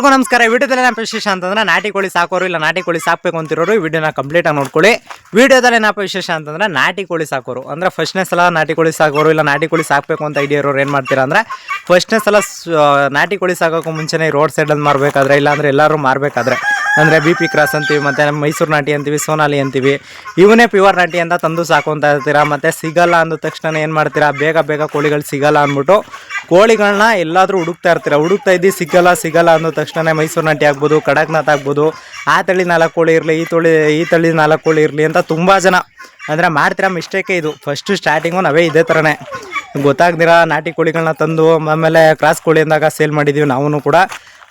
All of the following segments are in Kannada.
ಎಲ್ರಿಗೂ ನಮಸ್ಕಾರ. ವಿಡಿಯೋದಲ್ಲಿ ಏನಪ್ಪ ವಿಶೇಷ ಅಂತಂದ್ರೆ ನಾಟಿ ಕೋಳಿ ಸಾಕೋರು ಇಲ್ಲ, ನಾಟಿ ಕೋಳಿ ಸಾಕಬೇಕು ಅಂತಿರೋರು ವಿಡಿಯೋನ ಕಂಪ್ಲೀಟ್ ಆಗಿ ನೋಡ್ಕೊಳ್ಳಿ. ವಿಡಿಯೋದಲ್ಲಿ ಏನಪ್ಪ ವಿಶೇಷ ಅಂತಂದ್ರೆ ನಾಟಿ ಕೋಳಿ ಸಾಕೋರು. ಅಂದ್ರೆ ಫಸ್ಟ್ನೇ ಸಲ ನಾಟಿ ಕೋಳಿ ಸಾಕೋರು ಇಲ್ಲ, ನಾಟಿ ಕೋಳಿ ಸಾಕಬೇಕು ಅಂತ ಐಡಿಯಾ ಇರೋರು ಏನು ಮಾಡ್ತೀರಾ ಅಂದ್ರೆ ಫಸ್ಟ್ನೇ ಸಲ ನಾಟಿ ಕೋಳಿ ಸಾಕೋಕ್ಕೂ ಮುಂಚೆನೇ ರೋಡ್ ಸೈಡಲ್ಲಿ ಮಾರಬೇಕಾದ್ರೆ, ಇಲ್ಲಾಂದ್ರೆ ಎಲ್ಲರೂ ಮಾರಬೇಕಾದ್ರೆ ಅಂದರೆ ಬಿ ಪಿ ಕ್ರಾಸ್ ಅಂತೀವಿ, ಮತ್ತು ಮೈಸೂರು ನಾಟಿ ಅಂತೀವಿ, ಸೋನಾಲಿ ಅಂತೀವಿ. ಇವನೇ ಪ್ಯೂರ್ ನಾಟಿ ಅಂತ ತಂದು ಸಾಕೊಂತ ಇರ್ತೀರಾ ಮತ್ತು ಸಿಗಲ್ಲ ಅಂದ ತಕ್ಷಣ ಏನು ಮಾಡ್ತೀರಾ? ಬೇಗ ಬೇಗ ಕೋಳಿಗಳು ಸಿಗಲ್ಲ ಅಂದ್ಬಿಟ್ಟು ಕೋಳಿಗಳನ್ನ ಎಲ್ಲಾದರೂ ಹುಡುಕ್ತಾ ಇರ್ತೀರ? ಹುಡುಕ್ತಾ ಇದ್ದು, ಸಿಗಲ್ಲ ಸಿಗಲ್ಲ ಅಂದ ತಕ್ಷಣ ಮೈಸೂರು ನಾಟಿ ಆಗ್ಬೋದು, ಕಡಕ್ನಾಥ್ ಆಗ್ಬೋದು, ಆ ತಳಿ ನಾಲ್ಕು ಕೋಳಿ ಇರಲಿ, ಈ ತೊಳಿ, ಈ ತಳಿ ನಾಲ್ಕು ಕೋಳಿ ಇರಲಿ ಅಂತ ತುಂಬ ಜನ. ಅಂದರೆ ಮಾಡ್ತಿರೋ ಮಿಸ್ಟೇಕೇ ಇದು. ಫಸ್ಟು ಸ್ಟಾರ್ಟಿಂಗು ನಾವೇ ಇದೇ ಥರನೇ ಗೊತ್ತಾಗ್ದಿರ ನಾಟಿ ಕೋಳಿಗಳನ್ನ ತಂದು ಆಮೇಲೆ ಕ್ರಾಸ್ ಕೋಳಿ ಅಂದಾಗ ಸೇಲ್ ಮಾಡಿದ್ದೀವಿ ನಾವು ಕೂಡ.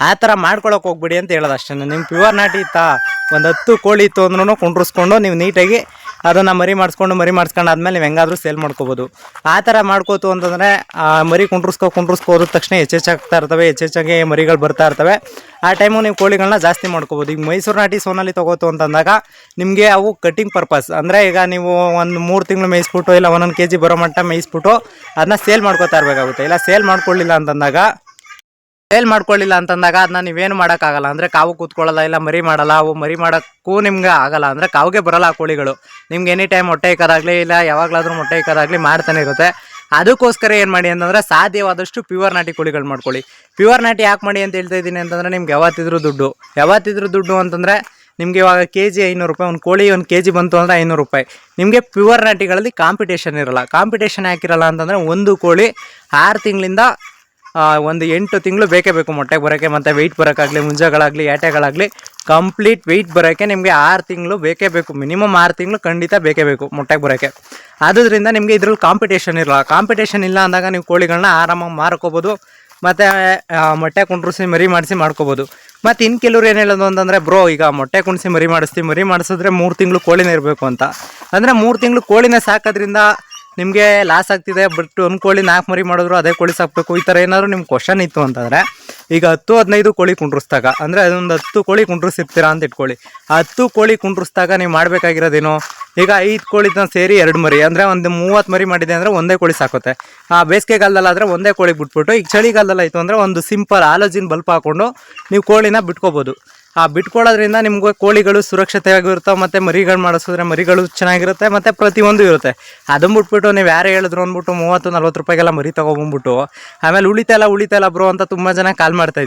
ಆ ಥರ ಮಾಡ್ಕೊಳಕ್ಕೆ ಹೋಗ್ಬಿಡಿ ಅಂತ ಹೇಳೋದು ಅಷ್ಟೇ. ನಿಮ್ಮ ಪ್ಯೂರ್ ನಾಟಿ ಇತ್ತಾ. ಒಂದು ಹತ್ತು ಕೋಳಿ ಇತ್ತು ಅಂದ್ರೂ ಕುಂಡ್ರಿಸ್ಕೊಂಡು ನೀವು ನೀಟಾಗಿ ಅದನ್ನು ಮರಿ ಮಾಡಿಸ್ಕೊಂಡು ಮರಿ ಮಾಡಿಸ್ಕೊಂಡು ಆದಮೇಲೆ ನೀವು ಹೆಂಗಾದ್ರೂ ಸೇಲ್ ಮಾಡ್ಕೋಬೋದು. ಆ ಥರ ಮಾಡ್ಕೋತು ಅಂತಂದರೆ ಮರಿ ಕುಂಡ್ರಿಸ್ಕೊ ಕುಂಡ್ರಿಸ್ಕೊ ಹೋದ ತಕ್ಷಣ ಹೆಚ್ಚೆಚ್ಚಾಗ್ತಾ ಇರ್ತವೆ ಹೆಚ್ಚೆಚ್ಚಾಗಿ ಮರಿಗಳು ಬರ್ತಾ ಇರ್ತವೆ. ಆ ಟೈಮು ನೀವು ಕೋಳಿಗಳನ್ನ ಜಾಸ್ತಿ ಮಾಡ್ಕೋಬೋದು. ಈಗ ಮೈಸೂರು ನಾಟಿ ಸೋನಲ್ಲಿ ತೊಗೋತು ಅಂತಂದಾಗ ನಿಮಗೆ ಅವು ಕಟಿಂಗ್ ಪರ್ಪಸ್ ಅಂದರೆ ಈಗ ನೀವು ಒಂದು ಮೂರು ತಿಂಗಳು ಮೇಯಿಸ್ಬಿಟ್ಟು, ಇಲ್ಲ ಒಂದೊಂದು ಕೆ ಜಿ ಬರೋ ಮಟ್ಟ ಮೇಯಿಸ್ಬಿಟ್ಟು, ಅದನ್ನ ಸೇಲ್ ಮಾಡ್ಕೋತಾ ಇರಬೇಕಾಗುತ್ತೆ. ಇಲ್ಲ ಸೇಲ್ ಮಾಡ್ಕೊಳ್ಳಿಲ್ಲ ಅಂತಂದಾಗ ಸೇಲ್ ಮಾಡ್ಕೊಳ್ಳಿಲ್ಲ ಅಂತಂದಾಗ ಅದನ್ನ ನೀವೇನು ಮಾಡೋಕ್ಕಾಗಲ್ಲ. ಅಂದರೆ ಕಾವು ಕೂತ್ಕೊಳ್ಳಲ್ಲ, ಇಲ್ಲ ಮರಿ ಮಾಡಲ್ಲ. ಅವು ಮರಿ ಮಾಡೋಕ್ಕೂ ನಿಮ್ಗೆ ಆಗಲ್ಲ. ಅಂದರೆ ಕಾವಿಗೆ ಬರಲ್ಲ ಆ ಕೋಳಿಗಳು. ನಿಮ್ಗೆ ಎನಿ ಟೈಮ್ ಮೊಟ್ಟೆ ಇಕ್ಕೋದಾಗಲಿ, ಇಲ್ಲ ಯಾವಾಗಲಾದ್ರೂ ಮೊಟ್ಟೆ ಇಕ್ಕೋದಾಗಲಿ ಮಾಡ್ತಾನೆ ಇರುತ್ತೆ. ಅದಕ್ಕೋಸ್ಕರ ಏನು ಮಾಡಿ ಅಂತಂದರೆ ಸಾಧ್ಯವಾದಷ್ಟು ಪ್ಯೂರ್ ನಾಟಿ ಕೋಳಿಗಳು ಮಾಡ್ಕೊಳ್ಳಿ. ಪ್ಯೂರ್ ನಾಟಿ ಯಾಕೆ ಮಾಡಿ ಅಂತ ಹೇಳ್ತಾ ಇದ್ದೀನಿ ಅಂತಂದರೆ ನಿಮ್ಗೆ ಯಾವತ್ತಿದ್ರು ದುಡ್ಡು. ಯಾವತ್ತಿದ್ರು ದುಡ್ಡು ಅಂತಂದರೆ ನಿಮಗೆ ಇವಾಗ ಕೆ ಜಿ ಐನೂರು ರೂಪಾಯಿ, ಒಂದು ಕೋಳಿ ಒಂದು ಕೆ ಜಿ ಬಂತು ಅಂದರೆ ಐನೂರು ರೂಪಾಯಿ. ನಿಮಗೆ ಪ್ಯೂರ್ ನಾಟಿಗಳಲ್ಲಿ ಕಾಂಪಿಟೇಷನ್ ಇರಲ್ಲ. ಕಾಂಪಿಟೇಷನ್ ಯಾಕಿರಲ್ಲ ಅಂತಂದರೆ ಒಂದು ಕೋಳಿ ಆರು ತಿಂಗಳಿಂದ ಒಂದು ಎಂಟು ತಿಂಗಳು ಬೇಕೇ ಬೇಕು ಮೊಟ್ಟೆಗೆ ಬರೋಕ್ಕೆ, ಮತ್ತು ವೆಯ್ಟ್ ಬರೋಕ್ಕಾಗಲಿ, ಮುಂಜಾಗಳಾಗಲಿ ಏಟೆಗಳಾಗಲಿ ಕಂಪ್ಲೀಟ್ ವೆಯ್ಟ್ ಬರೋಕ್ಕೆ ನಿಮಗೆ ಆರು ತಿಂಗಳು ಬೇಕೇ ಬೇಕು. ಮಿನಿಮಮ್ ಆರು ತಿಂಗಳು ಖಂಡಿತ ಬೇಕೇ ಬೇಕು ಮೊಟ್ಟೆಗೆ ಬರೋಕ್ಕೆ. ಆದ್ದರಿಂದ ನಿಮಗೆ ಇದ್ರಲ್ಲಿ ಕಾಂಪಿಟೇಷನ್ ಇರಲ್ಲ ಕಾಂಪಿಟೇಷನ್ ಇಲ್ಲ ಅಂದಾಗ ನೀವು ಕೋಳಿಗಳನ್ನ ಆರಾಮಾಗಿ ಮಾರ್ಕೋಬೋದು. ಮತ್ತು ಮೊಟ್ಟೆ ಕುಂಡ್ರಿಸಿ ಮರಿ ಮಾಡಿಸಿ ಮಾಡ್ಕೋಬೋದು. ಮತ್ತು ಇನ್ನು ಕೆಲವ್ರು ಏನು ಹೇಳೋದು ಅಂತಂದರೆ, ಬ್ರೋ, ಈಗ ಮೊಟ್ಟೆ ಕುಣಿಸಿ ಮರಿ ಮಾಡಿಸ್ತೀವಿ ಮರಿ ಮಾಡಿಸಿದ್ರೆ ಮೂರು ತಿಂಗಳು ಕೋಳಿನೇ ಇರಬೇಕು ಅಂತ. ಅಂದರೆ ಮೂರು ತಿಂಗಳು ಕೋಳಿನೇ ಸಾಕೋದ್ರಿಂದ ನಿಮಗೆ ಲಾಸ್ ಆಗ್ತಿದೆ ಬಟ್ ಒಂದು ಕೋಳಿ ನಾಲ್ಕು ಮರಿ ಮಾಡಿದ್ರು, ಅದೇ ಕೋಳಿ ಸಾಕಬೇಕು, ಈ ಥರ ಏನಾದರೂ ನಿಮ್ಮ ಕ್ವಶನ್ ಇತ್ತು ಅಂತಂದರೆ, ಈಗ ಹತ್ತು ಹದಿನೈದು ಕೋಳಿ ಕುಂಡ್ರಿಸ್ದಾಗ, ಅಂದರೆ ಅದೊಂದು ಹತ್ತು ಕೋಳಿ ಕುಂಡ್ರಿಸಿರ್ತೀರಾ ಅಂತ ಇಟ್ಕೊಳ್ಳಿ. ಆ ಹತ್ತು ಕೋಳಿ ಕುಂಡ್ರಿಸ್ದಾಗ ನೀವು ಮಾಡಬೇಕಾಗಿರೋದೇನು? ಈಗ ಐದು ಕೋಳಿನ ಸೇರಿ ಎರಡು ಮರಿ, ಅಂದರೆ ಒಂದು ಮೂವತ್ತು ಮರಿ ಮಾಡಿದೆ ಅಂದರೆ ಒಂದೇ ಕೋಳಿ ಸಾಕುತ್ತೆ. ಆ ಬೇಸಿಗೆಗಾಲದಲ್ಲಾದರೆ ಒಂದೇ ಕೋಳಿ ಬಿಟ್ಬಿಟ್ಟು, ಈಗ ಚಳಿಗಾಲದಲ್ಲಿ ಆಯಿತು ಅಂದರೆ ಒಂದು ಸಿಂಪಲ್ ಆಲೋಜಿನ ಬಲ್ಪ್ ಹಾಕ್ಕೊಂಡು ನೀವು ಕೋಳಿನ ಬಿಟ್ಕೋಬೋದು. ಆ, ಬಿಟ್ಕೊಳ್ಳೋದ್ರಿಂದ ನಿಮಗೆ ಕೋಳಿಗಳು ಸುರಕ್ಷತೆಯಾಗಿರುತ್ತೆ ಮತ್ತು ಮರಿಗಳು ಮಾಡಿಸಿದ್ರೆ ಮರಿಗಳು ಚೆನ್ನಾಗಿರುತ್ತೆ, ಮತ್ತು ಪ್ರತಿಯೊಂದು ಇರುತ್ತೆ. ಅದನ್ನು ಬಿಟ್ಬಿಟ್ಟು ನೀವು ಯಾರು ಹೇಳಿದ್ರು ಅಂದ್ಬಿಟ್ಟು ಮೂವತ್ತು ನಲ್ವತ್ತು ರೂಪಾಯಿಗೆಲ್ಲ ಮರಿ ತೊಗೊಬಂದ್ಬಿಟ್ಟು, ಆಮೇಲೆ ಉಳಿತಾಯಿಲ್ಲ ಉಳಿತಾಯಿಲ್ಲ ಬ್ರೋ ಅಂತ ತುಂಬ ಜನ ಕಾಲ್ ಮಾಡ್ತಾ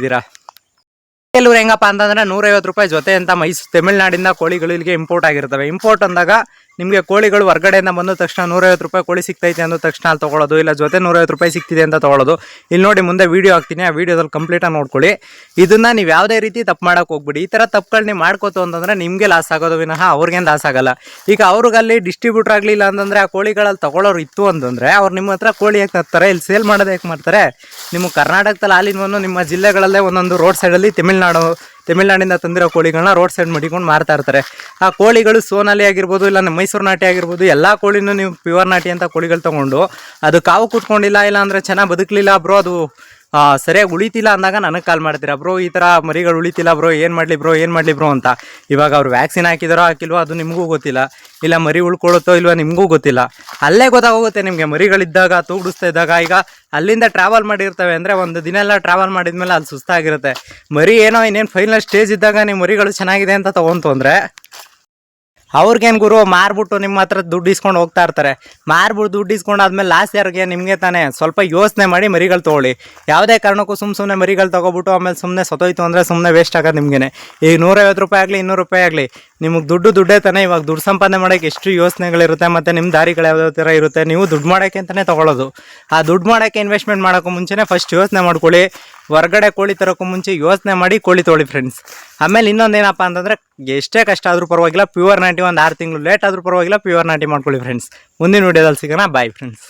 ಕೆಲವ್ರು ಹೆಂಗಪ್ಪ ಅಂತಂದ್ರೆ ನೂರೈವತ್ತು ರೂಪಾಯಿ ಜೊತೆ ಅಂತ ಮೈಸೂರು ತಮಿಳ್ನಾಡಿಂದ ಕೋಳಿಗಳು ಇಲ್ಲಿಗೆ ಇಂಪೋರ್ಟ್ ಆಗಿರ್ತವೆ. ಇಂಪೋರ್ಟ್ ಅಂದಾಗ ನಿಮಗೆ ಕೋಳಿಗಳು ಹೊರಗಡೆಯಿಂದ ಬಂದ ತಕ್ಷಣ ನೂರೈವತ್ತು ರೂಪಾಯಿ ಕೋಳಿ ಸಿಗ್ತೈತೆ ಅಂದ ತಕ್ಷಣ ಅಲ್ಲಿ ತೊಗೊಳೋದು ಇಲ್ಲ ಜೊತೆ ನೂರೈವತ್ತು ರೂಪಾಯಿ ಸಿಗ್ತಿದೆ ಅಂತ ತೊಗೊಳೋದು ಇಲ್ಲಿ ನೋಡಿ ಮುಂದೆ ವೀಡಿಯೋ ಹಾಕ್ತೀನಿ, ಆ ವೀಡಿಯೋದಲ್ಲಿ ಕಂಪ್ಲೀಟಾಗಿ ನೋಡ್ಕೊಳ್ಳಿ. ಇದನ್ನು ನೀವು ಯಾವುದೇ ರೀತಿ ತಪ್ಪು ಮಾಡೋಕೆ ಹೋಗ್ಬಿಡಿ. ಈ ಥರ ತಪ್ಪುಗಳು ನೀವು ಮಾಡ್ಕೋತು ಅಂತಂದರೆ ನಿಮಗೆ ಲಾಸ್ ಆಗೋದು ವಿನಃ ಅವ್ರಿಗೆ ಲಾಸ್ ಆಗಲ್ಲ. ಈಗ ಅವ್ರಿಗಲ್ಲಿ ಡಿಸ್ಟ್ರಿಬ್ಯೂಟರ್ ಆಗಲಿಲ್ಲ ಅಂತಂದರೆ ಆ ಕೋಳಿಗಳಲ್ಲಿ ತಗೊಳ್ಳೋರು ಇತ್ತು ಅಂತಂದರೆ ಅವ್ರು ನಿಮ್ಮ ಹತ್ರ ಕೋಳಿ ಯಾಕೆ ತರ್ತಾರೆ, ಇಲ್ಲಿ ಸೇಲ್ ಮಾಡೋದು ಯಾಕೆ ಮಾಡ್ತಾರೆ? ನಿಮ್ಮ ಕರ್ನಾಟಕದಲ್ಲಿ ಹಾಲಿನವನ್ನು ನಿಮ್ಮ ಜಿಲ್ಲೆಗಳಲ್ಲೇ ಒಂದೊಂದು ರೋಡ್ ಸೈಡಲ್ಲಿ ತಮಿಳ್ನಾಡು, ತಮಿಳ್ನಾಡಿಂದ ತಂದಿರೋ ಕೋಳಿಗಳನ್ನ ರೋಡ್ ಸೈಡ್ ಮಡಿಕೊಂಡು ಮಾರ್ತಾ ಇರ್ತಾರೆ. ಆ ಕೋಳಿಗಳು ಸೋನಾಲಿ ಆಗಿರ್ಬೋದು ಇಲ್ಲ ಮೈಸೂರು ನಾಟಿ ಆಗಿರ್ಬೋದು, ಎಲ್ಲ ಕೋಳಿನೂ ನೀವು ಪ್ಯೂರ್ ನಾಟಿ ಅಂತ ಕೋಳಿಗಳು ತೊಗೊಂಡು ಅದು ಕಾವು ಕೂತ್ಕೊಂಡಿಲ್ಲ ಇಲ್ಲ ಅಂದರೆ ಚೆನ್ನಾಗಿ ಬದುಕಲಿಲ್ಲ ಬ್ರೋ, ಅದು ಸರಿಯಾಗಿ ಉಳಿತಿಲ್ಲ ಅಂದಾಗ ನನಗೆ ಕಾಲ್ ಮಾಡ್ತೀರಾ ಬ್ರೋ ಈ ಥರ ಮರಿಗಳು ಉಳಿತಿಲ್ಲ ಬ್ರೋ ಏನು ಮಾಡಲಿ ಬ್ರೋ ಏನು ಮಾಡಲಿ ಬ್ರೋ ಅಂತ. ಇವಾಗ ಅವ್ರು ವ್ಯಾಕ್ಸಿನ್ ಹಾಕಿದಾರೋ ಹಾಕಿಲ್ವೋ ಅದು ನಿಮಗೂ ಗೊತ್ತಿಲ್ಲ. ಇಲ್ಲ ಮರಿ ಉಳ್ಕೊಳ್ಳುತ್ತೋ ಇಲ್ವೋ ನಿಮಗೂ ಗೊತ್ತಿಲ್ಲ. ಅಲ್ಲೇ ಗೊತ್ತಾಗೋಗುತ್ತೆ ನಿಮಗೆ. ಮರಿಗಳಿದ್ದಾಗ ತೂಗುಡಿಸ್ತಾ ಇದ್ದಾಗ ಈಗ ಅಲ್ಲಿಂದ ಟ್ರಾವೆಲ್ ಮಾಡಿರ್ತವೆ ಅಂದರೆ ಒಂದು ದಿನ ಎಲ್ಲ ಟ್ರಾವೆಲ್ ಮಾಡಿದ್ಮೇಲೆ ಅಲ್ಲಿ ಸುಸ್ತಾಗಿರುತ್ತೆ. ಮರಿ ಏನೋ ಇನ್ನೇನು ಫೈನಲ್ ಸ್ಟೇಜ್ ಇದ್ದಾಗ ನೀವು ಮರಿಗಳು ಚೆನ್ನಾಗಿದೆ ಅಂತ ತೊಗೊಂತು ಅಂದರೆ ಅವ್ರಿಗೇನು ಗುರು, ಮಾರ್ಬಿಟ್ಟು ನಿಮ್ಮ ಹತ್ರ ದುಡ್ಡು ಇಸ್ಕೊಂಡು ಹೋಗ್ತಾ ಇರ್ತಾರೆ. ಮಾರ್ಬಿಟ್ಟು ದುಡ್ಡು ಇಸ್ಕೊಂಡು ಆದ್ಮೇಲೆ ಲಾಸ್ಟ್ ಯಾರಿಗೆ? ನಿಮಗೆ ತಾನೇ. ಸ್ವಲ್ಪ ಯೋಚನೆ ಮಾಡಿ ಮರಿಗಳು ತೊಗೊಳ್ಳಿ. ಯಾವುದೇ ಕಾರಣಕ್ಕೂ ಸುಮ್ಮ ಸುಮ್ಮನೆ ಮರಿಗಳು ತೊಗೊಬಿಟ್ಟು ಆಮೇಲೆ ಸುಮ್ಮನೆ ಸತೋಯ್ತು ಅಂದರೆ ಸುಮ್ಮನೆ ವೇಸ್ಟ್ ಆಗೋದು ನಿಮಗೇನೆ. ಈಗ ನೂರೈವತ್ತು ರೂಪಾಯಿ ಆಗಲಿ, ಇನ್ನೂರು ರೂಪಾಯಿ ಆಗಲಿ ನಿಮಗೆ ದುಡ್ಡು ದುಡ್ಡೇ ತಾನೇ, ಇವಾಗ ದುಡ್ಡು ಸಂಪಾದನೆ ಮಾಡೋಕ್ಕೆ ಎಷ್ಟು ಯೋಚನೆಗಳಿರುತ್ತೆ, ಮತ್ತು ನಿಮ್ಮ ದಾರಿಗಳು ಯಾವ್ಯಾವ ಥರ ಇರುತ್ತೆ, ನೀವು ದುಡ್ಡು ಮಾಡೋಕ್ಕೆ ಅಂತಲೇ ತೊಗೊಳ್ಳೋದು. ಆ ದುಡ್ಡು ಮಾಡೋಕ್ಕೆ ಇನ್ವೆಸ್ಟ್ಮೆಂಟ್ ಮಾಡೋಕ್ಕೂ ಮುಂಚೆನೇ ಫಸ್ಟ್ ಯೋಚನೆ ಮಾಡ್ಕೊಳ್ಳಿ, ಹೊರಗಡೆ ಕೋಳಿ ತರೋಕ್ಕೂ ಮುಂಚೆ ಯೋಚನೆ ಮಾಡಿ ಕೋಳಿ ತೊಗೊಳ್ಳಿ ಫ್ರೆಂಡ್ಸ್ ಆಮೇಲೆ ಇನ್ನೊಂದೇನಪ್ಪ ಅಂತಂದರೆ, ಎಷ್ಟೇ ಕಷ್ಟ ಆದರೂ ಪರವಾಗಿಲ್ಲ ಪ್ಯೂರ್ ನಾಟಿ ಒಂದು ಆರು ತಿಂಗಳು ಲೇಟ್ ಆದರೂ ಪರವಾಗಿಲ್ಲ ಪ್ಯೂರ್ ನಾಟಿ ಮಾಡ್ಕೊಳ್ಳಿ ಫ್ರೆಂಡ್ಸ್ ಮುಂದಿನ ವೀಡಿಯೋದಲ್ಲಿ ಸಿಗೋಣ ಬಾಯ್ ಫ್ರೆಂಡ್ಸ್